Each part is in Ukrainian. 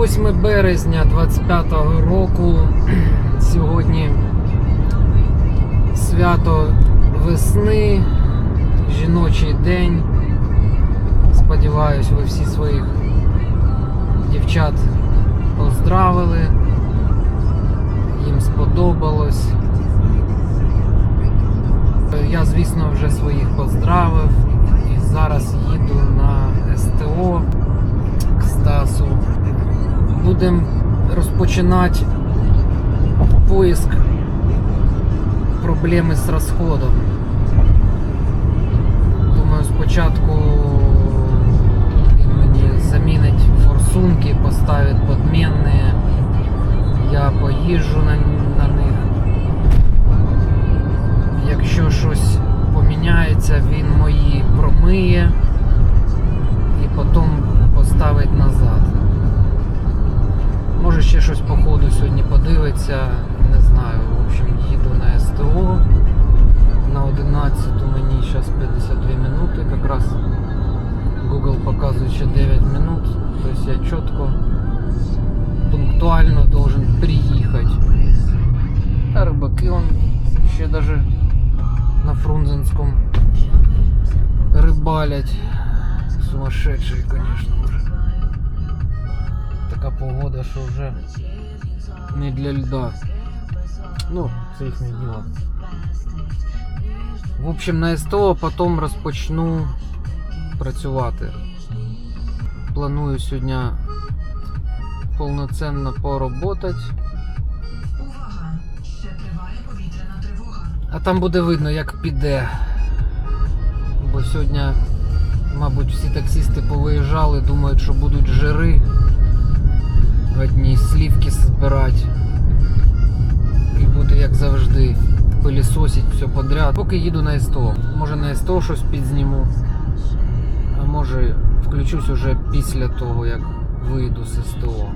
8 березня 25-го року. Сьогодні свято весни, жіночий день. Сподіваюсь, ви всі своїх дівчат поздравили. Їм сподобалось. Я, звісно, вже своїх поздравив. І зараз їду на СТО к Стасу. Будемо розпочинати поиск проблеми з розходом. Думаю, спочатку він мені замінить форсунки, поставить подмінні. Я поїжджу на, даже на Фрунзенському рибалять. Сумасшедший, конечно, уже. Така погода, що вже не для льда. Ну, це їхнє діло. В общем, на СТО потім розпочну працювати. Планую сьогодні повноцінно поработати. А там буде видно, як піде. Бо сьогодні, мабуть, всі таксісти повиїжджали, думають, що будуть жири. Одні слівки збирати. І буде як завжди. Пилісосить все подряд. Поки їду на СТО. Може на СТО щось підзніму. А може включусь уже після того, як вийду з СТО.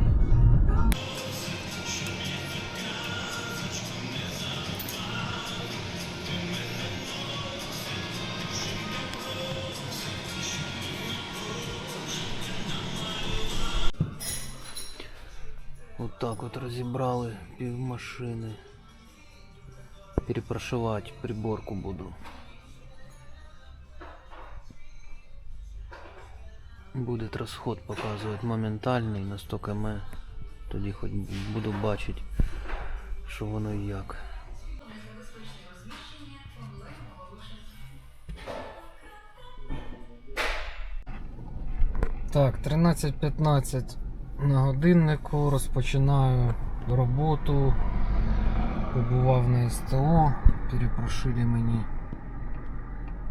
Вот так вот розібрали пів машини. Приборку буду. Буде розход показувати моментальний на 100. Тоді хоч буду бачити, що воно і як. Так, 13.15 на годиннику, розпочинаю роботу. Побував на СТО, перепрошили мені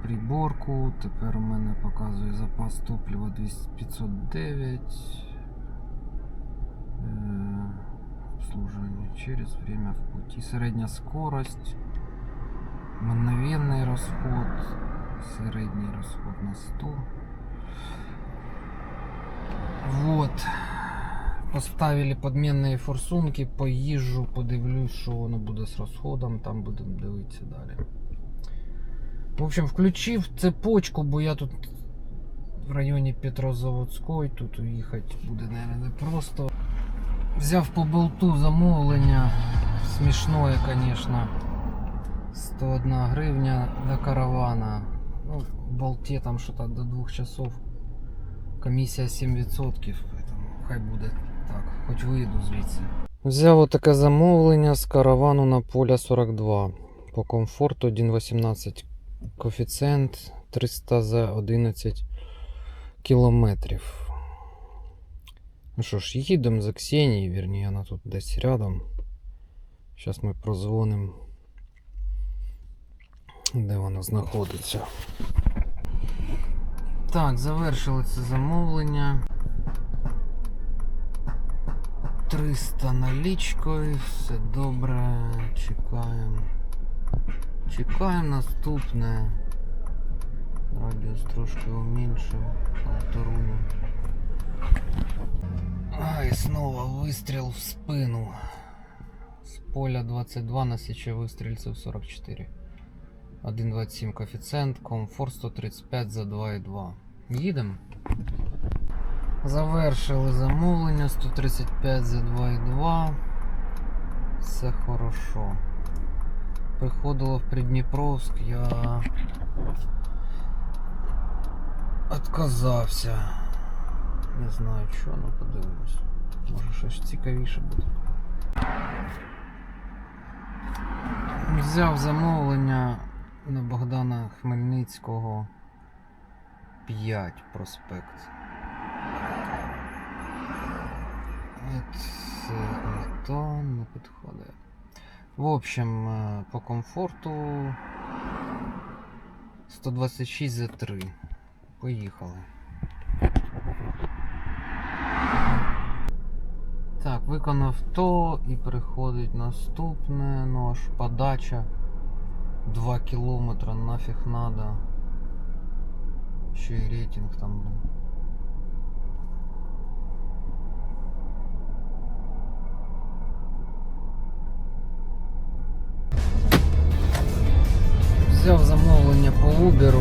приборку. Тепер у мене показує запас топлива 200 509. Е, Обслуживание через время в пути. Середня скорость. Мгновенний розход. Середній розход на 100. Вот. Поставили подмінні форсунки, поїжджу, подивлюсь, що воно буде з розходом, там будемо дивитися далі. В общем, включив цепочку, бо я тут в районі Петрозаводської, тут уїхати буде, наверное, не просто. Взяв по болту замовлення. Смішное, конечно. 101 гривня до каравана. Ну, в болте там что-то до двух часов. Комісія 7%, поэтому хай буде так, хоч вийду звідси. Взяв отаке замовлення з каравану на поля 42. По комфорту 1,18 коефіцієнт 300 за 11 кілометрів. Ну що ж, їдемо за Ксенією, вірні, вона тут десь рядом. Зараз ми прозвонимо, де вона знаходиться. Так, завершили це замовлення. 300 налічкою, все добре, чекаємо. Чекаємо наступне. Радіус трошки уменьшив, полторую. А, и снова выстрел в спину. С поля 22 на сече выстрельцев 44. 1,27 коефіцієнт, комфорт 135 за 2,2. Їдемо. Завершили замовлення 135 за 2,2. Все хорошо. Приходило в Придніпровськ, я отказався. Не знаю що, ну подивимось. Може щось цікавіше буде. Взяв замовлення на Богдана Хмельницького 5 проспект. Це не то не підходить. В общем, е, по комфорту 126 за 3. Поїхали. Так, виконав то і приходить наступне, ну аж подача 2 кілометра нафіг надо. Ще й рейтинг там. блін. Взяв замовлення по Uber.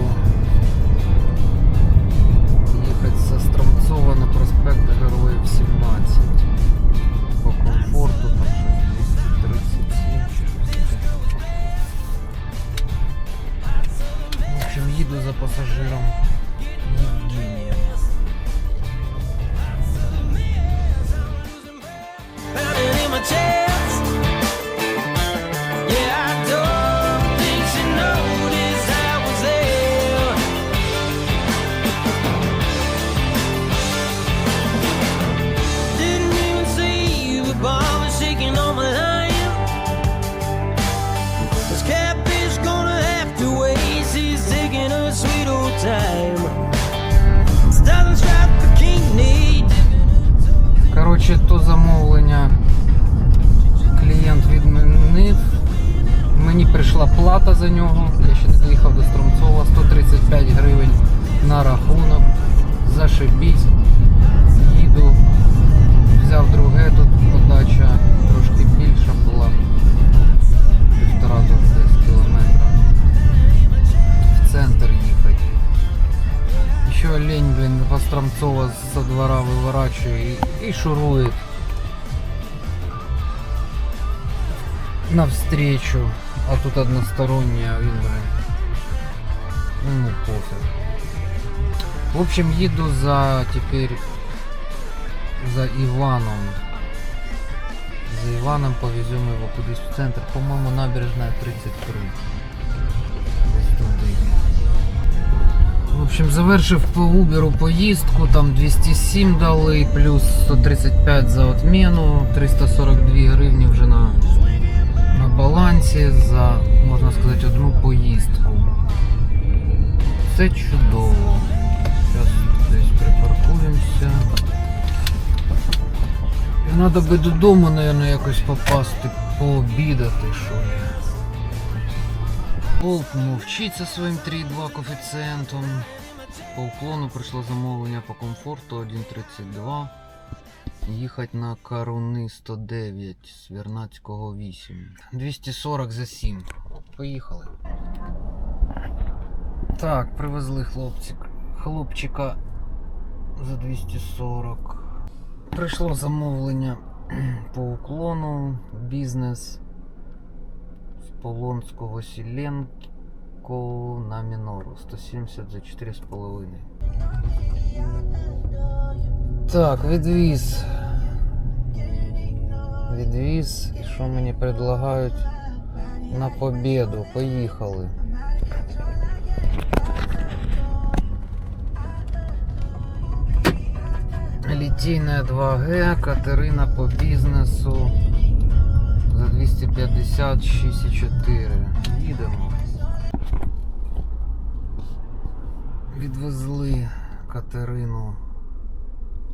Їхати зі Стромцова на проспект Героїв 17. По комфорту там щось 237 чи щось таке. В общем, їду за пасажиром блин, со двора выворачивает и, шурует навстречу, а тут односторонняя, він, ну пофиг. В общем, еду за теперь за Иваном. За Иваном повезем его кудись в центр. По-моему, набережная 33. Общем, завершив по Uber поїздку, там 207 дали, плюс 135 за отмену, 342 гривні вже на, на балансі за, можна сказати, одну поїздку. Це чудово. Зараз десь припаркуємося. І Треба би додому, мабуть, якось попасти, пообідати, що ли. Волк мовчить зі своїм 3,2 коефіцієнтом. По уклону прийшло замовлення по комфорту 1.32. Їхати на Каруни 109 з Вернацького 8. 240 за 7. Поїхали. Так, привезли хлопчик. Хлопчика за 240. Прийшло замовлення по уклону. Бізнес з Полонського Сіленко на мінору 170 за 4,5. Так, відвіз. Відвіз. Що мені предлагають на победу? Поїхали. Літійна 2Г, Катерина по бізнесу за 256,4. Їдемо. Відвезли Катерину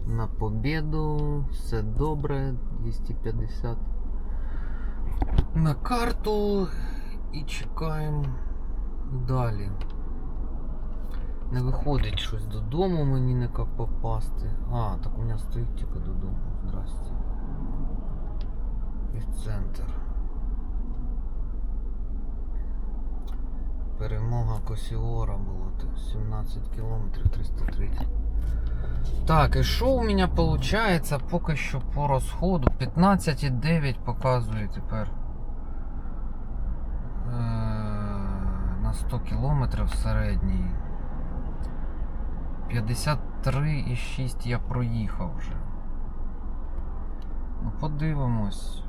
на побіду. Все добре. 250 на карту і чекаємо далі. Не виходить щось додому мені не як попасти. А, так у мене стоїть тільки додому. Здрасте. І центр. Перемога Косіора було то 17 кілометрів 330. Так, і що у мене виходить поки що по розходу? 15,9 показує тепер. Е, на 100 кілометрів середній. 53,6 я проїхав вже. Ну, подивимось.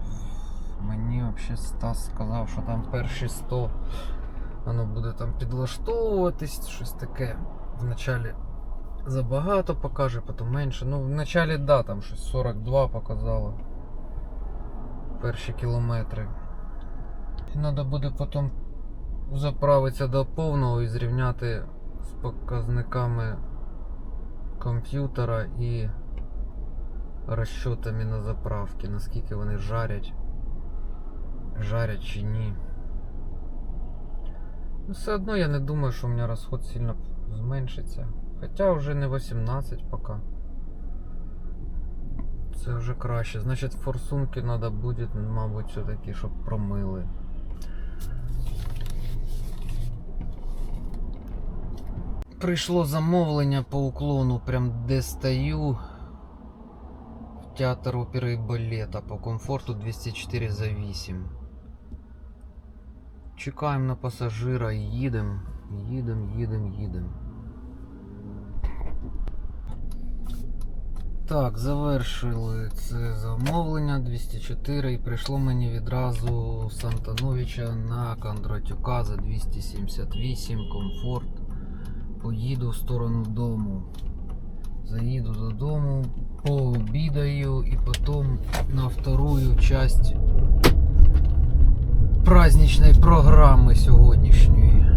Мені взагалі Стас сказав, що там перші 100 воно буде там підлаштовуватись, щось таке. Вначалі забагато покаже, потім менше. Ну, вначалі, да, там щось 42 показало. Перші кілометри. І треба буде потім заправитися до повного і зрівняти з показниками комп'ютера і розчотами на заправки, наскільки вони жарять. Жарять чи ні. Ну, все одно я не думаю, що у мене розход сильно зменшиться. Хоча вже не 18 поки. Це вже краще. Значить форсунки треба буде, мабуть, все-таки, щоб промили. Прийшло замовлення по уклону, прям де стою. В театр опери і балета по комфорту 204 за 8. Чекаємо на пасажира і їдемо, їдемо, їдемо, їдемо. Так, завершили це замовлення 204 і прийшло мені відразу з Антоновича на Кондратюка за 278 комфорт. Поїду в сторону дому. Заїду додому, пообідаю і потім на вторую часть праздничної програми сьогоднішньої.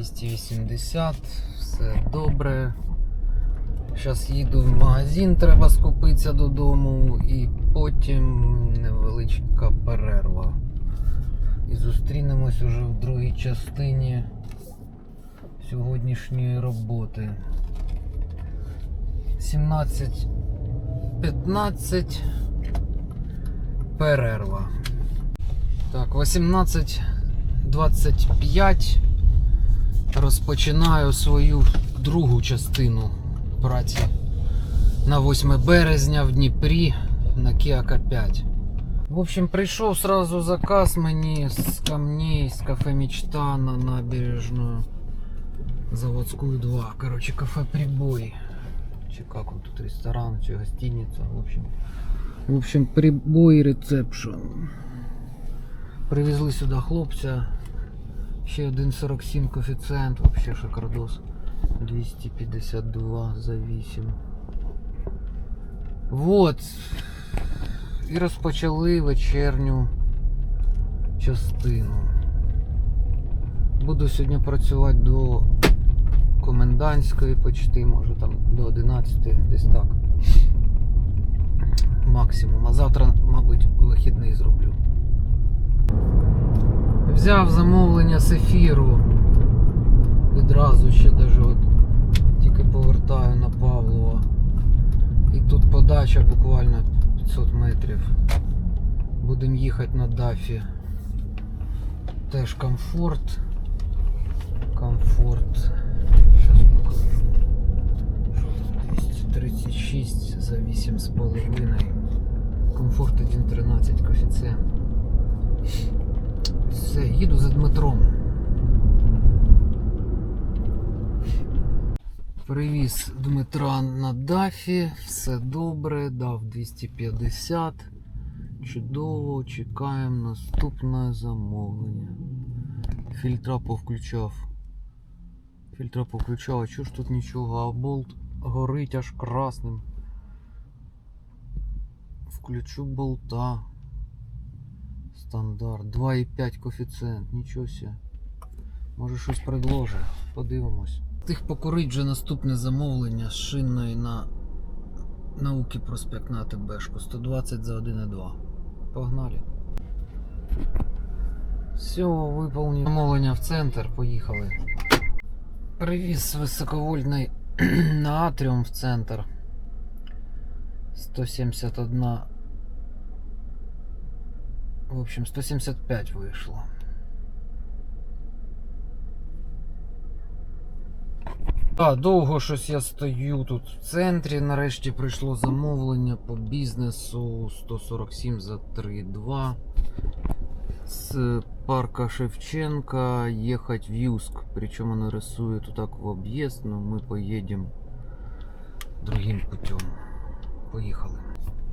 280, все добре. Зараз їду в магазин, треба скупитися додому, і потім невеличка перерва. І зустрінемось уже в другій частині сьогоднішньої роботи. 17.15 перерва. Так, 18.25 розпочинаю свою другу частину праці на 8 березня в Дніпрі на Kia K5. В общем, прийшов сразу заказ мені з камней, з кафе Мечта на набережную заводскую 2. Короче, кафе Прибой. Чи как он тут ресторан, чи гостиница, в общем. В общем, прибой рецепшн. Привезли сюди хлопця. Ще 1,47 коефіцієнт, вообще шикардос. 252 за 8. Вот. І розпочали вечірню частину. Буду сьогодні працювати до комендантської почти, може там до 11, десь так максимум. А завтра, мабуть, вихідний зроблю. Взяв замовлення з ефіру. Відразу ще даже от тільки повертаю на Павлова. І тут подача буквально 500 метрів. Будемо їхати на Дафі. Теж комфорт. Комфорт. Зараз покажу. Що тут 236 за 8,5 комфорт 1.13 коефіцієнт. Все, їду за Дмитром. Привіз Дмитра на дафі, все добре, дав 250. Чудово, чекаємо наступне замовлення. Фільтра повключав. Фільтра повключав, а чого ж тут нічого, а болт горить аж красним. Включу болта. Стандарт. 2,5 коефіцієнт, нічого себе. Може щось предложить. Подивимось. Тих покорить вже наступне замовлення з шинної на науки проспект на АТБшку. 120 за 1,2. Погнали. Все, виповнив замовлення в центр, поїхали. Привіз високовольтний на Атріум в центр. 171. В общем, 175 вийшло. А, довго щось я стою тут в центрі. Нарешті прийшло замовлення по бізнесу 147 за 3,2. С парка Шевченко ехать в Юск. Причем оно рисует вот так в объезд, но мы поедем другим путем. Поїхали.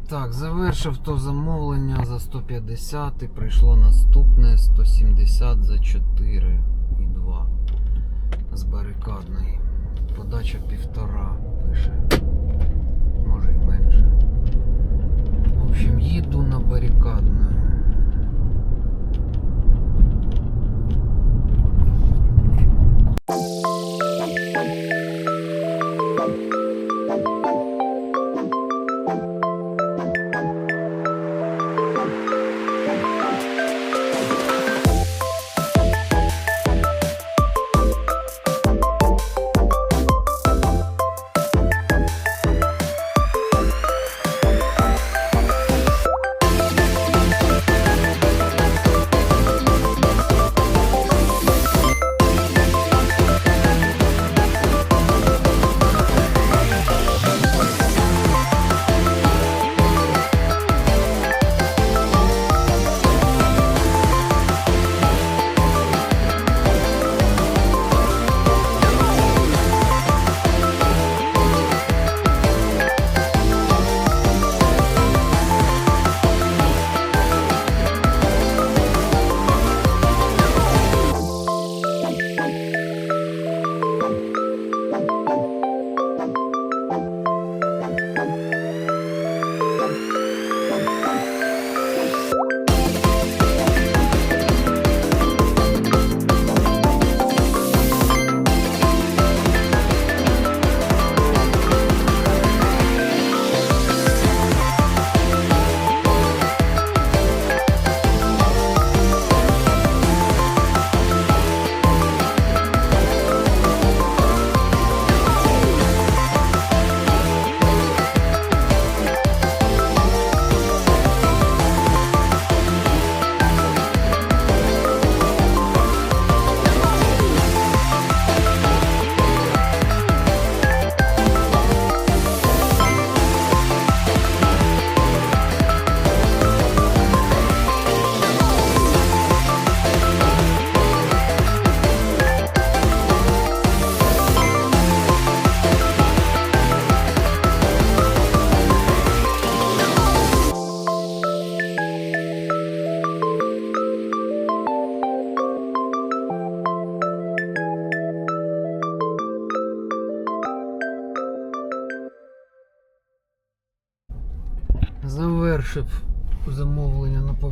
Так, завершив то замовлення за 150 і прийшло наступне 170 за 4 і 2 з барикадної. Подача півтора пише. Може і менше. В общем, їду на барикадну.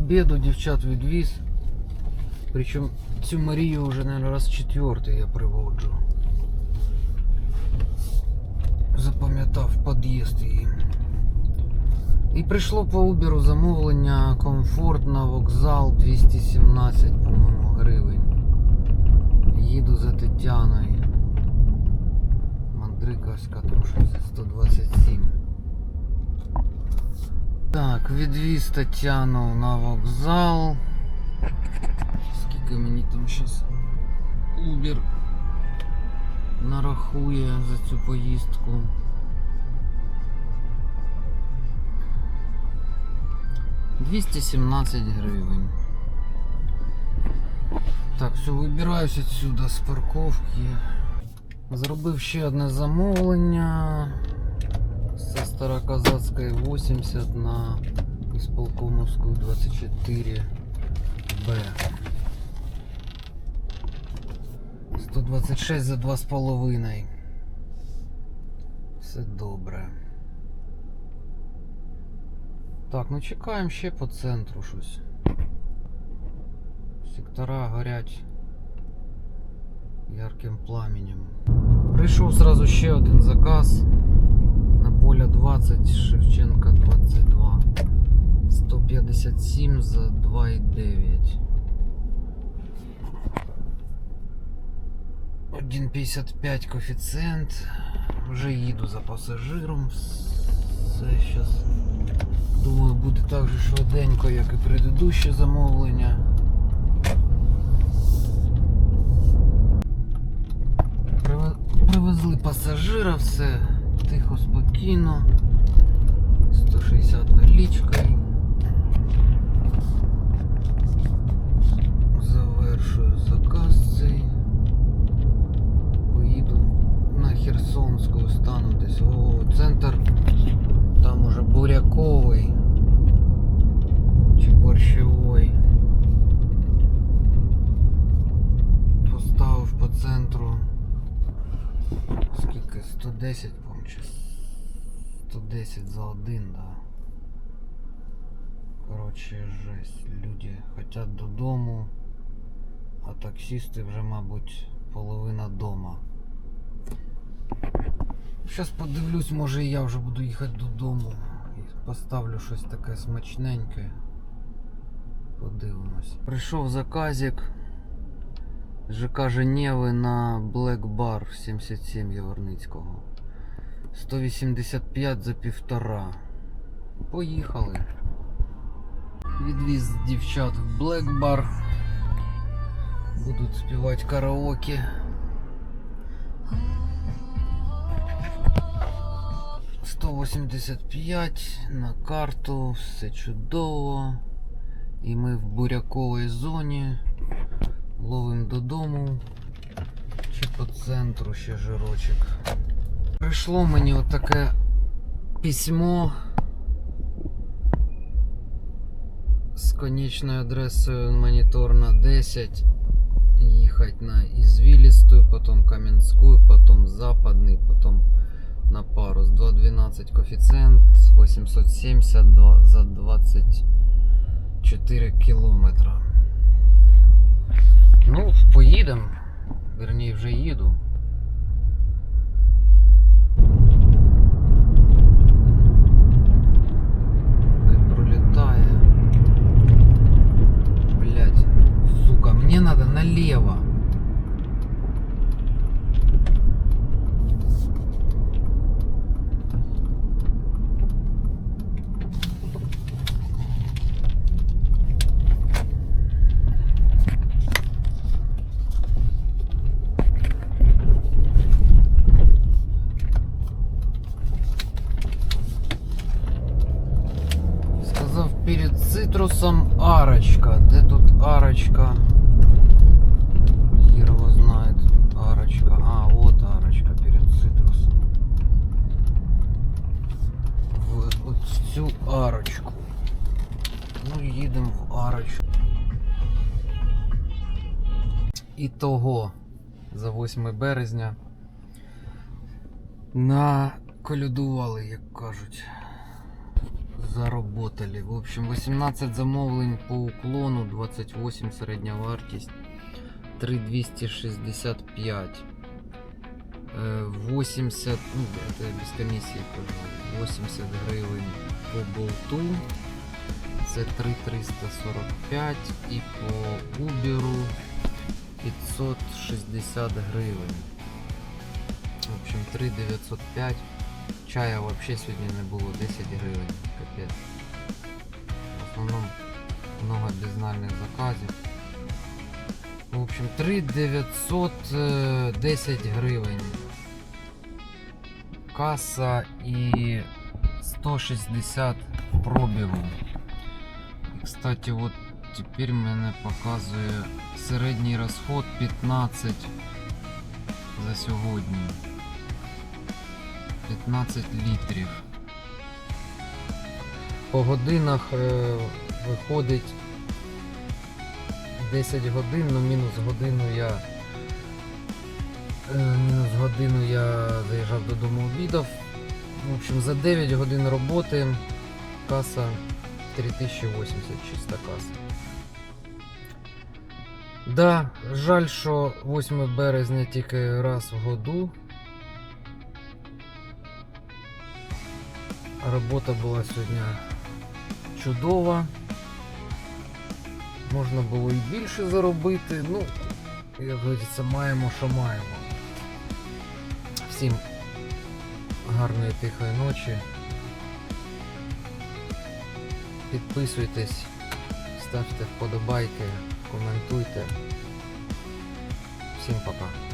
Побіду, дівчат відвіз. Причому цю Марію вже, наверное, раз четвертий я приводжу. Запам'ятав під'їзд її. І прийшло по Uber замовлення комфорт на вокзал 217, по-моєму, гривень. Їду за Тетяною. Мандриковська там щось 127. Так, відвіз Тетяну на вокзал. Скільки мені там зараз Uber нарахує за цю поїздку. 217 гривень. Так, все, вибираюсь відсюди з парковки. Зробив ще одне замовлення зі Староказацької 80 на Ісполкомовську 24 Б. 126 за 2,5. Все добре. Так, ну чекаємо ще по центру щось. Сектора горять ярким пламенем. Прийшов зразу ще один заказ на поля 20, Шевченка 22. 157 за 2,9. 1,55 коефіцієнт. Вже їду за пасажиром. Все зараз. Думаю, буде так же швиденько, як і предыдуще замовлення. Привезли пасажира, все тихо, спокійно. 160 налічкою. Завершую заказ один, да. Коротше, жесть. Люди хотять додому, а таксісти вже, мабуть, половина дома. Зараз подивлюсь, може я вже буду їхати додому. І поставлю щось таке смачненьке. Подивимось. Прийшов заказик. ЖК Женєви на Black Bar 77 Яворницького. 185 за півтора. Поїхали. Відвіз дівчат в Bar. Будуть співати караоке. 185 на карту, все чудово. І ми в буряковій зоні. Ловим додому. Чи по центру ще жирочок. Прийшло мені отаке письмо з конечною адресою моніторна 10. Їхати на Ізвілістую, потім Кам'янську, потім Западний, потім на парус 2.12 коефіцієнт 872 за 24 кілометра. Ну, поїдемо. Верніше вже їду. Хай пролітає. Блять, сука, мне надо налево. Сказав перед цитрусом арочка. Де тут арочка? Хер его знает. Арочка. А, вот арочка перед цитрусом. В от цю арочку. Ну, їдемо в арочку. Ітого за 8 березня наколюдували, як кажуть заработали. В общем, 18 замовлень по уклону, 28 середня вартість, 3265. Е, 80, ну, это без кажу, 80 гривень по болту. Це 3345 і по Uber 560 гривень. В общем, 3905. Чая вообще сегодня не было 10 гривен. Капец. В основном много безнальных заказів. В общем, 3910 гривень. Каса і 160 пробігу. кстати, от тепер мене показує середній розход 15 за сьогодні. 15 літрів. По годинах е, виходить 10 годин, ну мінус годину я. е, Мінус годину я заїжджав додому обідав. В общем, за 9 годин роботи каса 3080 чиста каса. Да, жаль, що 8 березня тільки раз в году. Робота була сьогодні чудова. Можна було і більше заробити. Ну, як говориться, маємо, що маємо. Всім гарної тихої ночі. Підписуйтесь, ставте вподобайки, коментуйте. Всім пока.